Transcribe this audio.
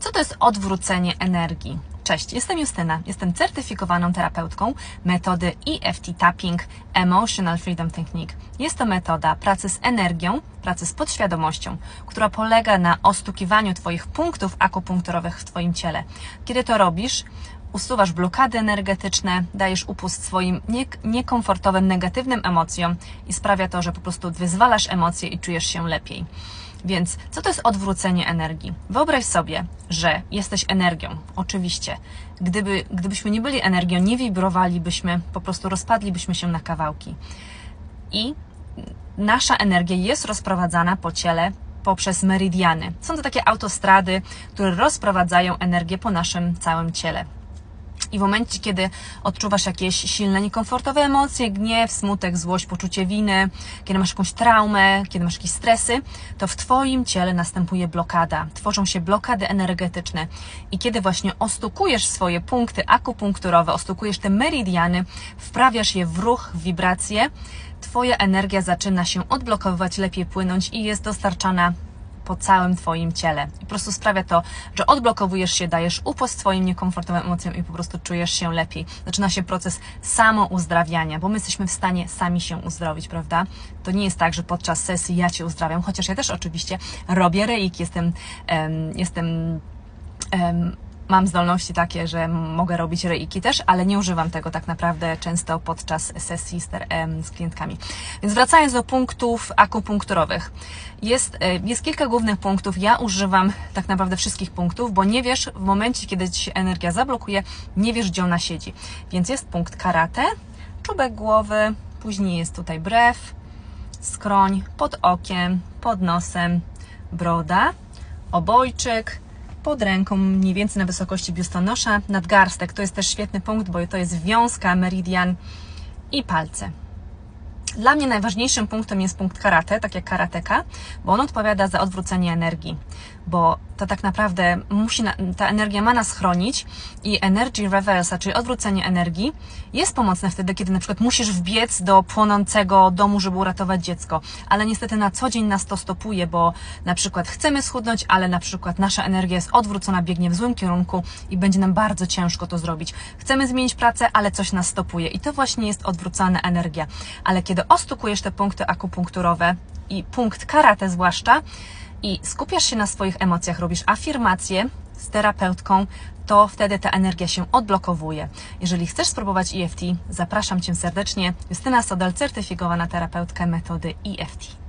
Co to jest odwrócenie energii? Cześć, jestem Justyna. Jestem certyfikowaną terapeutką metody EFT Tapping Emotional Freedom Technique. Jest to metoda pracy z energią, pracy z podświadomością, która polega na ostukiwaniu Twoich punktów akupunkturowych w Twoim ciele. Kiedy to robisz, usuwasz blokady energetyczne, dajesz upust swoim nie, niekomfortowym, negatywnym emocjom i sprawia to, że po prostu wyzwalasz emocje i czujesz się lepiej. Więc co to jest odwrócenie energii? Wyobraź sobie, że jesteś energią. Oczywiście. Gdyby, gdybyśmy nie byli energią, nie wibrowalibyśmy, po prostu rozpadlibyśmy się na kawałki. I nasza energia jest rozprowadzana po ciele poprzez meridiany. Są to takie autostrady, które rozprowadzają energię po naszym całym ciele. I w momencie, kiedy odczuwasz jakieś silne, niekomfortowe emocje, gniew, smutek, złość, poczucie winy, kiedy masz jakąś traumę, kiedy masz jakieś stresy, to w Twoim ciele następuje blokada. Tworzą się blokady energetyczne. I kiedy właśnie ostukujesz swoje punkty akupunkturowe, ostukujesz te meridiany, wprawiasz je w ruch, w wibracje, Twoja energia zaczyna się odblokowywać, lepiej płynąć i jest dostarczana po całym Twoim ciele. I po prostu sprawia to, że odblokowujesz się, dajesz upust Twoim niekomfortowym emocjom i po prostu czujesz się lepiej. Zaczyna się proces samouzdrawiania, bo my jesteśmy w stanie sami się uzdrowić, prawda? To nie jest tak, że podczas sesji ja Cię uzdrawiam, chociaż ja też oczywiście robię reik, jestem, em, jestem em, mam zdolności takie, że mogę robić reiki też, ale nie używam tego tak naprawdę często podczas sesji z, klientkami. Więc wracając do punktów akupunkturowych. Jest, e, jest kilka głównych punktów. Ja używam tak naprawdę wszystkich punktów, bo nie wiesz w momencie, kiedy Ci się energia zablokuje, nie wiesz, gdzie ona siedzi. Więc jest punkt karate, czubek głowy, później jest tutaj brew, skroń, pod okiem, pod nosem, broda, obojczyk, pod ręką, mniej więcej na wysokości biustonosza, nadgarstek. To jest też świetny punkt, bo to jest wiązka, meridian i palce. Dla mnie najważniejszym punktem jest punkt karate, tak jak karateka, bo on odpowiada za odwrócenie energii, bo to tak naprawdę musi, ta energia ma nas chronić i energy reversa, czyli odwrócenie energii, jest pomocne wtedy, kiedy na przykład musisz wbiec do płonącego domu, żeby uratować dziecko, ale niestety na co dzień nas to stopuje, bo na przykład chcemy schudnąć, ale na przykład nasza energia jest odwrócona, biegnie w złym kierunku i będzie nam bardzo ciężko to zrobić. Chcemy zmienić pracę, ale coś nas stopuje i to właśnie jest odwrócona energia. Ale kiedy ostukujesz te punkty akupunkturowe i punkt karate zwłaszcza i skupiasz się na swoich emocjach, robisz afirmacje z terapeutką, to wtedy ta energia się odblokowuje. Jeżeli chcesz spróbować EFT, zapraszam Cię serdecznie. Justyna Sodal, certyfikowana terapeutka metody EFT.